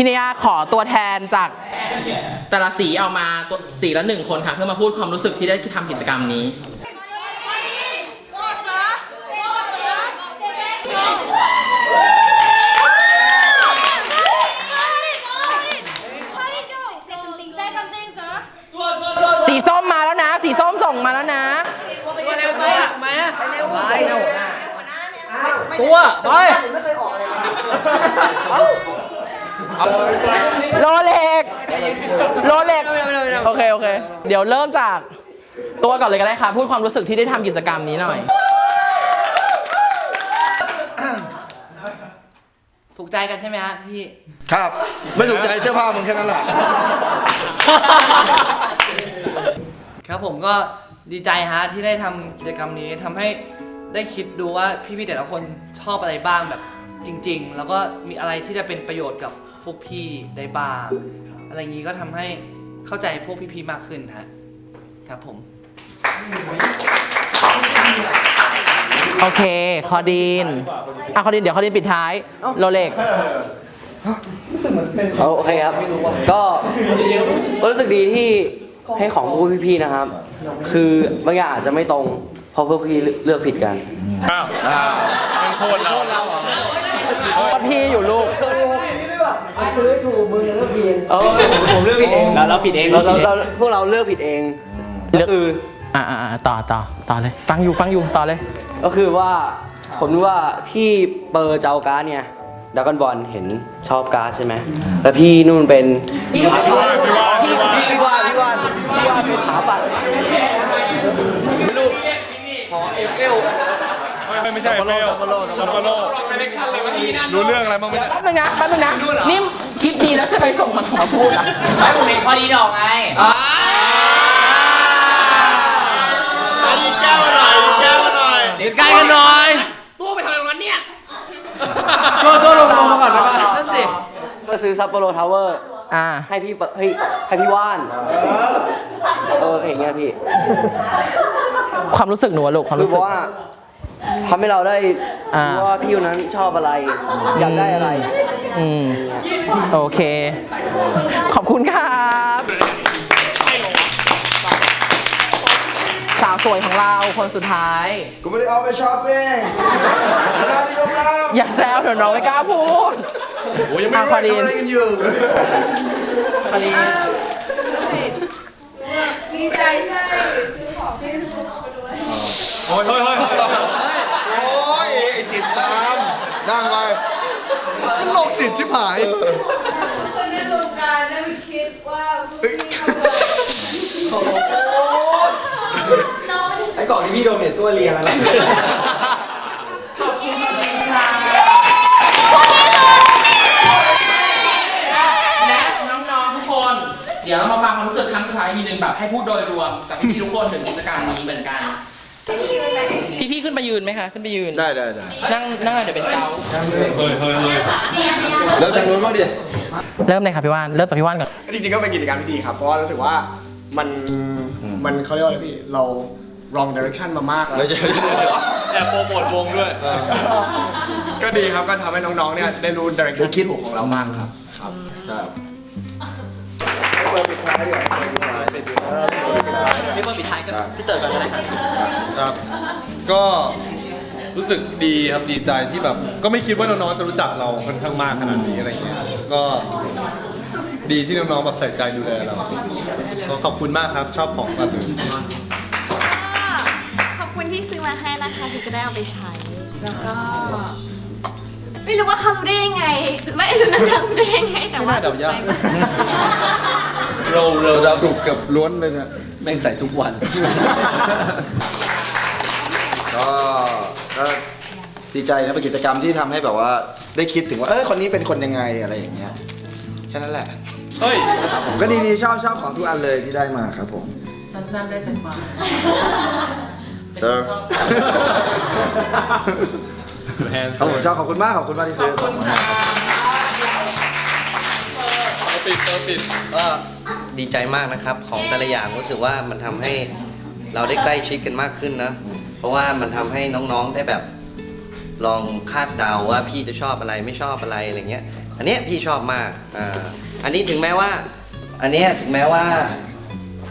พี่เนยาขอตัวแทนจากแต่ละสีเอามาตัวสีละหนึ่งคนค่ะ เพื่อมาพูดความรู้สึกที่ได้ทำกิจกรรมนี้ Say something, sir. สีส้มมาแล้วนะ สีส้มส่งมาแล้วนะตัวไป โรเล็กโรเล็กโอเค โอเค เดี๋ยวเริ่มจากตัวก่อนเลยก็ได้ค่ะ พูดความรู้สึกที่ได้ทำกิจกรรมนี้หน่อย ถูกใจกันใช่ไหมฮะพี่ ครับ ไม่ถูกใจเสื้อผ้ามึงแค่นั้นแหละ ครับผมก็ดีใจฮะที่ได้ทำกิจกรรมนี้ทำให้ได้คิดดูว่าพี่ๆแต่ละคนชอบอะไรบ้างแบบจริง ๆ แล้วก็มีอะไรที่จะเป็นประโยชน์กับพ วกพี่ได้บ้าง อะไรอย่างนี้ก็ทำให้เข้าใจพวกพี่ๆมากขึ้นฮะครับผม โอเค คอดีนอะคอดีน เดี๋ยวคอดีนปิดท้าย โรเล็ก เอาโอเคครับ ก็รู้สึกดีที่ให้ของพวกพี่ๆนะครับ คือบางอย่างอาจจะไม่ตรง เพราะพวกพี่เลือกผิดกันโทษพี่อยู่ลูก เออผมผมเลือกผิดเองเราเราผิดเองเราเราเราพวกเราเลือกผิดเองเลืก็อกคืออ่าอ่าต่อต่อต่อเลย ฟังอยู่ฟังอยู่ต่อเลย ก็คือว่าผมรู้ว่าพี่เปอร์เจ้าการ์ดเนี่ยดักกอนบอลเห็นชอบการ์ดใช่ไหมแล้วพี่นู่นเป็นพี่พี่ว่านพี่ว่านพี่ว่านพี่ว่านเป็นขาปัดไม่ ใช่เฟลซัปโปโรซัปโปโรรู้เรื่องอะไรบ้างไหมเนี่ยแป๊บนึงนะแป๊บนึงนะนี่คิดดีแล้วใช่ไหมส่งมาของมาพูดอะไม่ผมเห็นข้อนี้ดอกไงอีกแก้วหน่อยอีกแก้วหน่อยเดี๋ยวใกล้กันหน่อยตู้ไปทำอะไรตรงนั้นเนี่ยตัวตัวลงลงมาก่อนได้ปะนั่นสิก็ซื้อซัปโปโรทาวเวอร์อ่าให้พี่เปให้ให้พี่ว่าน เอออย่างเงี้ยพี่ ความรู้สึกหนูอะลูกความคือรู้เพสึกราะว่า ทำให้เราได้อ่า รู้ว่าพี่คนนั้นชอบอะไร อยากได้อะไร อืม โอเค ขอบคุณครับ สาวสวยของเราคนสุดท้าย กูไม่ได้เอาไปช้อปปิ้งชนะที่โรงแรมอย่าแซวเดี๋ยวน้องไม่กล้าพูดโอ้ยยังไม่อะรู้คอดีนทำอะไรกันอยู่คอดีนดีใจใช่ซื้อของให้ลูกไปด้วย โอ้ยเฮ้ยเฮ้ยเฮ้ย โอ้ยไอ้จิตตาม นั่งไปโรคจิตชิบหาย คนในโรงการได้ไปคิดว่าพวกพี่ทำอะไรน้องไอ้กล่องที่พี่โดนเนี่ยตัวเรียงแล้วนะและน้องๆทุกคน เดี๋ยวเรามาฟังความรู้สึกครั้งสุดท้ายทีนึงแบบให้พูดโดยรวมจากพี่ๆทุกคนถึงกิจกรรมนี้เหมือนกัน พี่ๆขึ้นไปยืนไหมคะ ขึ้นไปยืน ได้ได้ได้นั่งนั่งหน่อยเดี๋ยวเป็นเกาเฮ้ยเฮ้ยเฮ้ยแล้วจากนู้นบ้างดิ เริ่มเลยค่ะพี่ว่าน เริ่มจากพี่ว่านก่อน จริงๆก็เป็นกิจกรรมที่ดีครับ เพราะว่ารู้สึกว่ามันมันเขาเรียกว่าอะไรพี่ เรา wrong direction มามากแล้วไม่ใช่ไม่ใช่แอบโปรโมทวงด้วย ก็ดีครับก็ทำให้น้องๆเนี่ยได้รู้ direction ได้คิดถูกของเรามากครับ ครับ ครับพี่เปิดปิดท้ายก็ พี่เต๋อก่อนก็ได้ค่ะครับ ก็รู้สึกดีครับดีใจที่แบบ ก็ไม่คิดว่าน้องๆจะรู้จักเราค่อนข้างมากขนาดนี้อะไรเงี้ยก็ดีที่น้องๆแบบใส่ใจดูแลเราก็ขอบคุณมากครับชอบของกันเลยขอบคุณที่ซื้อมาให้นะคะที่จะได้เอาไปใช้ แล้วก็ ไม่รู้ว่าเขารู้ได้ยังไง ไม่รู้นะรู้ได้ยังไงแต่ไม่ว่าน่าเดายาก เราเราเราถูกเกือบล้วนเลยเนี่ยแม่งใส่ทุกวัน ก็ก็ดีใจนะเป็นกิจกรรมที่ทำให้แบบว่าได้คิดถึงว่าเออคนนี้เป็นคนยังไงอะไรอย่างเงี้ยแค่นั้นแหละ เฮ้ย ผมก็ดีๆชอบชอบของทุกอันเลยที่ได้มาครับผม สั้นๆได้แต่ความเซอร์ชอบ แฮนด์ครับผมชอบขอบคุณมากขอบคุณมากที่ซื้อของมาให้ครับปิดเตอร์ปิดก็ดี ใจมากนะครับ ของแต่ละอย่างรู้สึกว่ามันทำให้เราได้ใกล้ชิดกันมากขึ้นนะ เพราะว่ามันทำให้น้องๆได้แบบ ลองคาดเดาว่าพี่จะชอบอะไรไม่ชอบอะไรอะไรเงี้ย อันเนี้ยพี่ชอบมากอ่าอันนี้ถึงแม้ว่า อันเนี้ยถึงแม้ว่า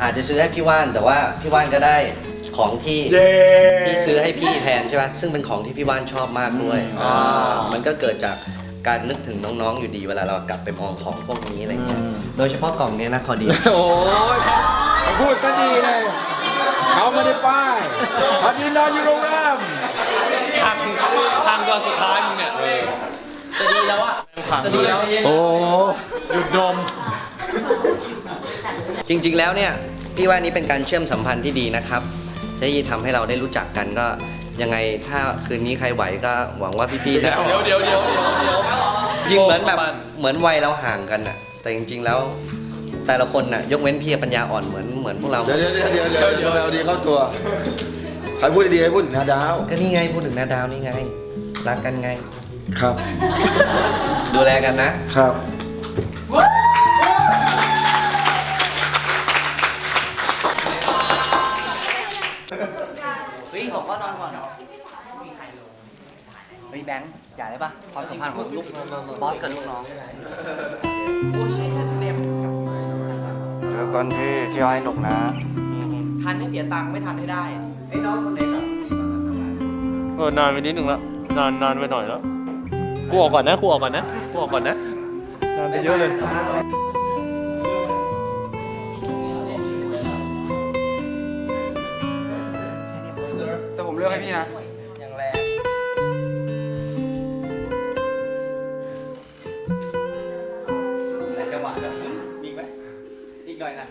อาจจะซื้อให้พี่ว่านแต่ว่าพี่ว่านก็ได้ของที่ที่ซื้อให้พี่แทนใช่ไหมซึ่งเป็นของที่พี่ว่านชอบมากด้วยอ่ามันก็เกิดจาก การนึกถึงน้องๆอยู่ดีเวลาเรากลับไปมองของพวกนี้อะไรเงี้ย โดยเฉพาะกล่องเนี้ยนะคอดี โอ้ยพูดซะดีเลย เขาไม่ได้ป้ายเขายืนนอนอยู่โรงแรมทางทางตอนสุดท้ายมึงเนี่ยจะดีแล้วอะพังจะดีแล้วโอ้หยุดดม จริงๆแล้วเนี่ย พี่ว่านี่เป็นการเชื่อมสัมพันธ์ที่ดีนะครับที่ทำให้เราได้รู้จักกันก็ ยังไงถ้าคืนนี้ใครไหวก็หวังว่าพี่ๆนะ เดี๋ยวเดี๋ยวเดี๋ยวเดี๋ยวเดี๋ยวจริงเหมือนแบบเหมือนวัยเราห่างกันอะแต่จริง ๆ แล้วแต่ละคนน่ะยกเว้นพี่ปัญญาอ่อนเหมือนเหมือนพวกเรา เดี๋ยวเดี๋ยวเดี๋ยวเดี๋ยวเดี๋ยวเดี๋ยวเอาดีเข้าตัวใครพูดดีๆให้พูดถึงนาดาว ก็นี่ไงพูดถึงนาดาวนี่ไง รักกันไง ครับ ดูแลกันนะ ครับเอย่าได้ปะความสัมพันธ์ของลูกบอสกับลูกน้องเจอกันพี่เที่ยวให้หนุกนะ ทันให้เสียตังค์ไม่ทันให้ได้ไอ้น้องคนไหนกับเออนานไปนิดนึงแล้วนานนานไปหน่อยแล้วกูออกก่อนนะกูออกก่อนนะกูออกก่อนนะนานไปเยอะเลยแต่ผมเลือกให้พี่นะ อีกไหมอีกหน่อยนะ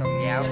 ส่งแย้ว